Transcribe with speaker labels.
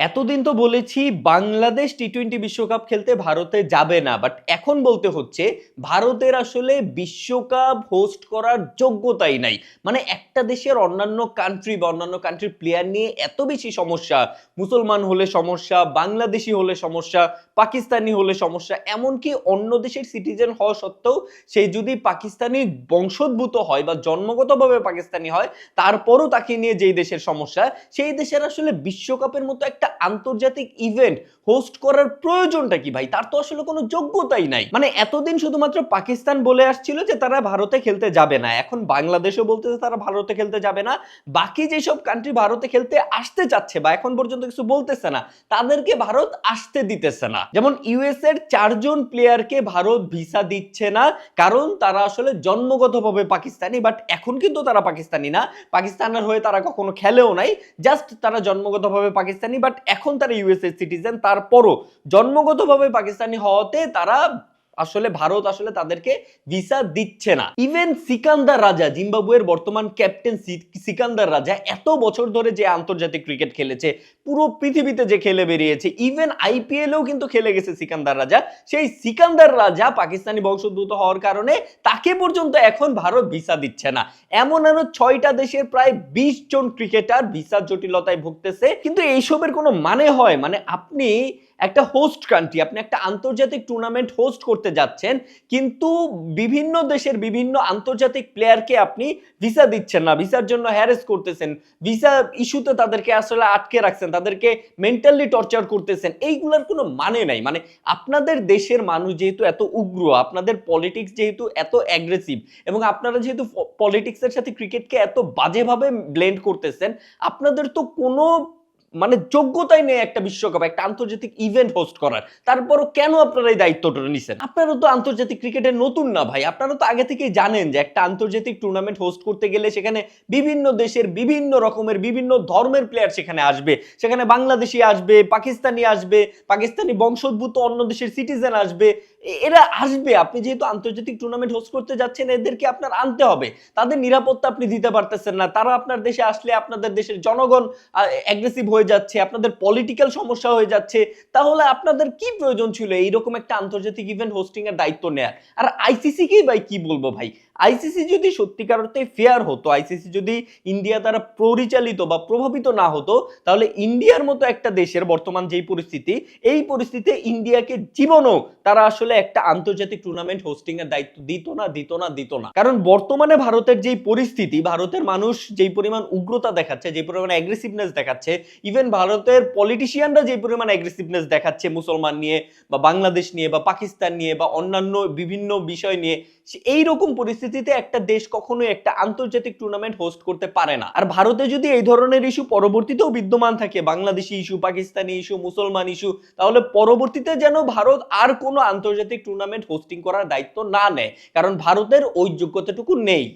Speaker 1: এতদিন তো বলেছি বাংলাদেশ টি টোয়েন্টি বিশ্বকাপ খেলতে ভারতে যাবে না বাট এখন বলতে হচ্ছে ভারতের আসলে বিশ্বকাপ হোস্ট করার যোগ্যতাই নাই। মানে একটা দেশের অন্যান্য কান্ট্রি বা অন্যান্য কান্ট্রির প্লেয়ার নিয়ে এত বেশি সমস্যা, মুসলমান হলে সমস্যা, বাংলাদেশি হলে সমস্যা, পাকিস্তানি হলে সমস্যা, এমনকি অন্য দেশের সিটিজেন হওয়া সত্ত্বেও সে যদি পাকিস্তানি বংশোদ্ভূত হয় বা জন্মগতভাবে পাকিস্তানি হয়, তারপরও তাকে নিয়ে যেই দেশের সমস্যা, সেই দেশের আসলে বিশ্বকাপের মতো একটা আন্তর্জাতিক ইভেন্ট হোস্ট করার প্রয়োজনটা কি ভাই? তার তো আসলে কোনো যোগ্যতাই নাই। মানে এতদিন শুধুমাত্র পাকিস্তান বলে আসছিল যে তারা ভারতে খেলতে যাবে না। এখন বাংলাদেশও বলতেছে তারা ভারতে খেলতে যাবে না। বাকি যেসব কান্ট্রি ভারতে খেলতে আসতে চাচ্ছে বা এখন পর্যন্ত কিছু বলতেছে না, তাদেরকে ভারত আসতে দিতেছে না। যেমন ইউএস এর চারজন প্লেয়ারকে ভারত ভিসা দিচ্ছে না, কারণ তারা আসলে জন্মগতভাবে পাকিস্তানি বাট এখন কিন্তু তারা পাকিস্তানি না। পাকিস্তানের হয়ে তারা কখনো খেলেও নাই। জাস্ট তারা জন্মগতভাবে পাকিস্তানি বাট এখন তারা ইউএস এর সিটিজেন তারপরও জন্মগতভাবে পাকিস্তানি হওয়াতে তারা আসলে ভারত আসলে তাদেরকে ভিসা দিচ্ছে না। ইভেন সিকান্দার রাজা, জিম্বাবুয়ের বর্তমান ক্যাপ্টেন সিকান্দার রাজা এত বছর ধরে যে আন্তর্জাতিক ক্রিকেট খেলেছে, পুরো পৃথিবীতে যে খেলে বেরিয়েছে ইভেন আইপিএলেও কিন্তু খেলে গেছে সিকান্দার রাজা। সেই সিকান্দার রাজা পাকিস্তানি বংশোদ্ভূত হওয়ার কারণে তাকে পর্যন্ত এখন ভারত ভিসা দিচ্ছে না। এমন আরও ছয়টা দেশের প্রায় বিশ জন ক্রিকেটার ভিসার জটিলতায় ভুগতেছে। কিন্তু এইসবের কোনো মানে হয়? মানে আপনি একটা হোস্ট কান্ট্রি আপনি একটা আন্তর্জাতিক টুর্নামেন্ট হোস্ট করতে যাচ্ছেন, কিন্তু বিভিন্ন দেশের বিভিন্ন আন্তর্জাতিক প্লেয়ারকে আপনি ভিসা দিচ্ছেন না ভিসার জন্য হ্যারেস করতেছেন ভিসা ইস্যুতে তাদেরকে আসলে আটকে রাখছেন, তাদেরকে মেন্টালি টর্চার করতেছেন, এইগুলোর কোনো মানে নাই। মানে আপনাদের দেশের মানুষ যেহেতু এত উগ্র, আপনাদের পলিটিক্স যেহেতু এত অ্যাগ্রেসিভ এবং আপনারা যেহেতু পলিটিক্সের সাথে ক্রিকেটকে এত বাজেভাবে ব্লেন্ড করতেছেন, আপনাদের তো কোনো মানে যোগ্যতাই নেই একটা বিশ্বকাপ, একটা আন্তর্জাতিক ইভেন্ট হোস্ট করার। তারপরও কেন আপনারা এই দায়িত্বটা নিছেন? আপনারা তো আন্তর্জাতিক ক্রিকেটে নতুন না ভাই। আপনারা তো আগে থেকেই জানেন যে একটা আন্তর্জাতিক টুর্নামেন্ট হোস্ট করতে গেলে সেখানে বিভিন্ন দেশের বিভিন্ন রকমের, বিভিন্ন ধর্মের প্লেয়ার সেখানে আসবে। সেখানে বাংলাদেশি আসবে, পাকিস্তানি আসবে, পাকিস্তানি বংশোদ্ভূত অন্য দেশের সিটিজেন আসবে। এরা আসবে। আপনি যেহেতু আন্তর্জাতিক টুর্নামেন্ট হোস্ট করতে যাচ্ছেন, এদেরকে আপনার আনতে হবে। তাদের নিরাপত্তা আপনি দিতে পারতেছেন না। তারা আপনার দেশে আসলে আপনাদের দেশের জনগণ অ্যাগ্রেসিভ হয়ে যাচ্ছে, আপনাদের পলিটিক্যাল সমস্যা হয়ে যাচ্ছে। তাহলে আপনাদের কি প্রয়োজন ছিল? এইরকম একটা আন্তর্জাতিক ইভেন্ট হোস্টিং এর দায়িত্ব নেয়ার। আর আইসিসি কেই ভাই কি বলব ভাই? আইসিসি যদি সত্যিকার অর্থে ফেয়ার হতো, আইসিসি যদি ইন্ডিয়া দ্বারা পরিচালিত বা প্রভাবিত না হতো, তাহলে ইন্ডিয়ার মতো একটা দেশের বর্তমান যেই পরিস্থিতি, এই পরিস্থিতিতে ইন্ডিয়াকে জীবনও তারা আসলে একটা আন্তর্জাতিক টুর্নামেন্ট হোস্টিং এর দায়িত্ব দিত না দিত না দিত না। কারণ বর্তমানে ভারতের যেই পরিস্থিতি, ভারতের মানুষ যেই পরিমাণ উগ্রতা দেখাচ্ছে যে পরিমাণ অ্যাগ্রেসিভনেস দেখাচ্ছে ইভেন ভারতের পলিটিশিয়ানরা যেই পরিমাণ অ্যাগ্রেসিভনেস দেখাচ্ছে মুসলমান নিয়ে বা বাংলাদেশ নিয়ে বা পাকিস্তান নিয়ে বা অন্যান্য বিভিন্ন বিষয় নিয়ে, সে- এইরকম পরিস্থিতিতে একটা দেশ কখনোই একটা আন্তর্জাতিক টুর্নামেন্ট হোস্ট করতে পারে না। আর ভারতে যদি এই ধরনের ইস্যু পরবর্তীতেও বিদ্যমান থাকে, বাংলাদেশি ইস্যু পাকিস্তানি ইস্যু মুসলমান ইস্যু তাহলে পরবর্তীতে যেন ভারত আর কোনো আন্তর্জাতিক টুর্নামেন্ট হোস্টিং করার দায়িত্ব না নেয়। কারণ ভারতের ওই যোগ্যতাটুকু নেই।